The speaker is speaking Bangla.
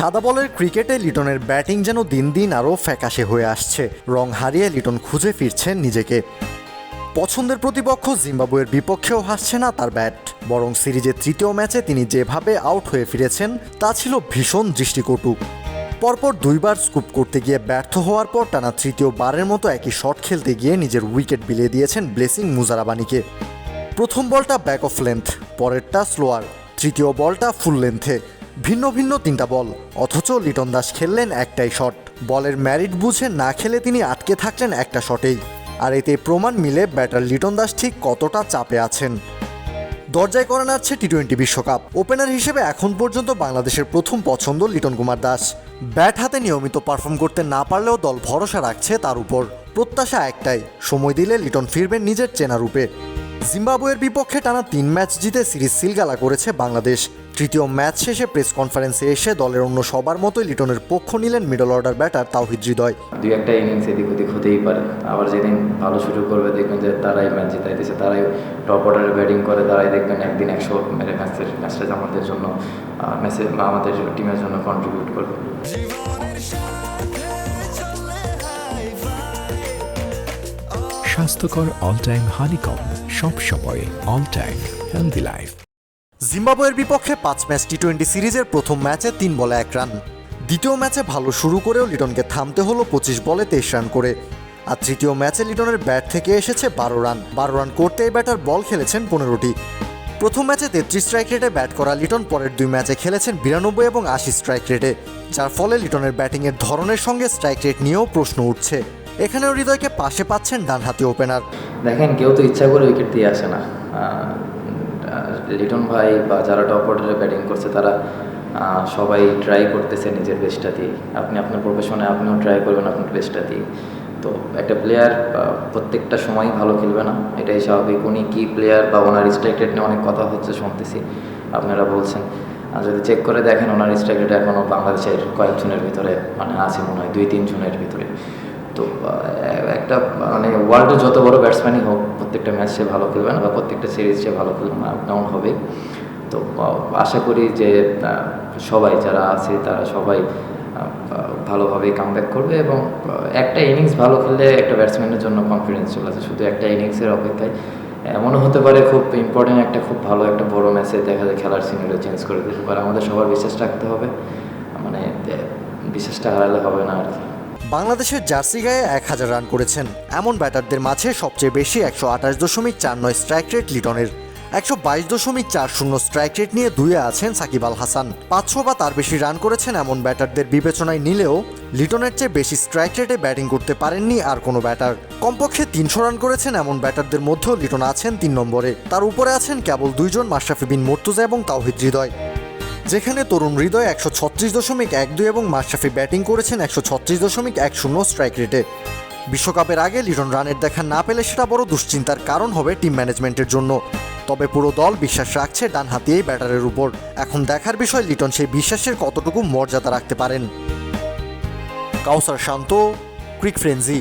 সাদা বলের ক্রিকেটে লিটনের ব্যাটিং যেন দিন দিন আরও ফ্যাকাশে হয়ে আসছে। রং হারিয়ে লিটন খুঁজে ফিরছেন নিজেকে। পছন্দের প্রতিপক্ষ জিম্বাবুয়ের বিপক্ষেও হাসছে না তার ব্যাট। বরং সিরিজের তৃতীয় ম্যাচে তিনি যেভাবে আউট হয়ে ফিরেছেন, তা ছিল ভীষণ দৃষ্টিকটু। পরপর দুইবার স্কুপ করতে গিয়ে ব্যর্থ হওয়ার পর টানা তৃতীয় বারের মতো একই শট খেলতে গিয়ে নিজের উইকেট বিলিয়ে দিয়েছেন ব্লেসিং মুজারাবানিকে। প্রথম বলটা ব্যাক অফ লেন্থ পরেরটা স্লোয়ার তৃতীয় বলটা ফুল লেন্থে ভিন্ন ভিন্ন তিনটা বল। অথচ লিটন দাস খেললেন একটাই শট। বলের ম্যারিট বুঝে না খেলে তিনি আটকে থাকলেন একটা শটেই। আর এতে প্রমাণ মিলে ব্যাটার লিটন দাস ঠিক কতটা চাপে আছেন। দরজায় করে নাড়ছে টি টোয়েন্টি বিশ্বকাপ। ওপেনার হিসেবে এখন পর্যন্ত বাংলাদেশের প্রথম পছন্দ লিটন কুমার দাস। ব্যাট হাতে নিয়মিত পারফর্ম করতে না পারলেও দল ভরসা রাখছে তার উপর। প্রত্যাশা একটাই, সময় দিলে লিটন ফিরবেন নিজের চেনা রূপে। জিম্বাবুয়ের বিপক্ষে টানা তিন ম্যাচ জিতে সিরিজ সিলগালা করেছে বাংলাদেশ। তৃতীয় ম্যাচ শেষে প্রেস কনফারেন্সে এসে দলের অন্য সবার মতোই লিটনের পক্ষ নিলেন middle order batter Towhid Hridoy. দুই একটা ইনিংস এদিক ওদিক হতেই পারে। আবার যেদিন ভালো শুরু করবে দেখবেন যে তারাই ম্যাচ জিতাইতেছে তারাই টপ অর্ডারে ব্যাটিং করে তারাই দেখবেন একদিন একশো মেরে ম্যাচের ম্যাচটা আমাদের জন্য ম্যাচে আমাদের টিমের জন্য কন্ট্রিবিউট করবে। স্বাস্থ্যকর অল টাইম হানিকম সব সময় অল টাইম হেলদি লাইফ জিম্বাবুয়ের বিপক্ষে পাঁচ ম্যাচ টি টোয়েন্টি সিরিজের প্রথম ম্যাচে তিন বলে এক রান। দ্বিতীয় ম্যাচে ভালো শুরু করেও লিটনকে থামতে হলো পঁচিশ বলে তেইশ রান করে। আর তৃতীয় ম্যাচে লিটনের ব্যাট থেকে এসেছে বারো রান। বারো রান করতে এই ব্যাটার বল খেলেছেন পনেরোটি। প্রথম ম্যাচে তেত্রিশ স্ট্রাইক রেটে ব্যাট করা লিটন, পরের দুই ম্যাচে খেলেছেন বিরানব্বই এবং আশি স্ট্রাইক রেটে যার ফলে লিটনের ব্যাটিংয়ের ধরনের সঙ্গে স্ট্রাইক রেট নিয়েও প্রশ্ন উঠছে। এখানেও হৃদয়কে পাশে পাচ্ছেন ডান ডানহাতি ওপেনার। দেখেন, কেউ তো ইচ্ছা করে উইকেট দিয়ে আসে না। লিটন ভাই বা যারা টপ অর্ডারে ব্যাটিং করছে, তারা সবাই ট্রাই করতেছে নিজের বেস্টটা দিয়ে। আপনি আপনার প্রফেশনে আপনিও ট্রাই করবেন আপনার বেস্টটা দিয়ে। তো একটা প্লেয়ার প্রত্যেকটা সময় ভালো খেলবে না। এটাই স্বাভাবিক। উনি কী প্লেয়ার বা ওনার স্ট্রাইক রেট নিয়ে অনেক কথা হচ্ছে শুনতেছি। আপনারা বলছেন। আর যদি চেক করে দেখেন, ওনার স্ট্রাইক রেট এখনও বাংলাদেশের কয়েকজনের ভিতরে মানে আছে মনে হয় দুই তিনজনের ভিতরে। তো একটা মানে ওয়ার্ল্ডের যত বড় ব্যাটসম্যানই হোক প্রত্যেকটা ম্যাচ সে ভালো খেলবে না বা প্রত্যেকটা সিরিজ সে ভালো খেলবে না ডাউন হবে। তো আশা করি যে সবাই যারা আছে তারা সবাই আহ, ভালোভাবেই কাম করবে এবং একটা ইনিংস ভালো খেললে একটা ব্যাটসম্যানের জন্য কনফিডেন্স চলে আসে। শুধু একটা ইনিংসের অপেক্ষায় এমনও হতে পারে খুব ইম্পর্টেন্ট একটা খুব ভালো একটা বড় ম্যাচে দেখা যায় খেলার সিনারিও চেঞ্জ করে দিতে। পারে আমাদের সবার বিশ্বাস রাখতে হবে। মানে বিশ্বাসটা হারালে হবে না আর কি। বাংলাদেশের জার্সি গায়ে এক হাজার রান করেছেন। এমন ব্যাটারদের মাঝে সবচেয়ে বেশি একশো আঠাশ দশমিক চার নয় স্ট্রাইক রেট লিটনের। একশো বাইশ দশমিক চার শূন্য স্ট্রাইক রেট নিয়ে দুয়ে আছেন সাকিব আল হাসান। পাঁচশো বা তার বেশি রান করেছেন এমন ব্যাটারদের বিবেচনায় নিলেও লিটনের চেয়ে বেশি স্ট্রাইক রেটে ব্যাটিং করতে পারেননি আর কোনো ব্যাটার কমপক্ষে তিনশো রান করেছেন এমন ব্যাটারদের মধ্যেও লিটন আছেন তিন নম্বরে। তার উপরে আছেন কেবল দুইজন মাশরাফি বিন মুর্তুজা এবং তাওহিদ হৃদয়। যেখানে তরুণ হৃদয় একশো ছত্রিশ দশমিক এক দুই এবং মাশরাফি ব্যাটিং করেছেন একশো ছত্রিশ দশমিক এক শূন্য স্ট্রাইক রেটে বিশ্বকাপের আগে লিটন রানের দেখা না পেলে সেটা বড় দুশ্চিন্তার কারণ হবে টিম ম্যানেজমেন্টের জন্য। তবে পুরো দল বিশ্বাস রাখছে ডান হাতি এই ব্যাটারের উপর। এখন দেখার বিষয় লিটন সেই বিশ্বাসের কতটুকু মর্যাদা রাখতে পারেন। কাউসার শান্ত, ক্রিক ফ্রেন্জি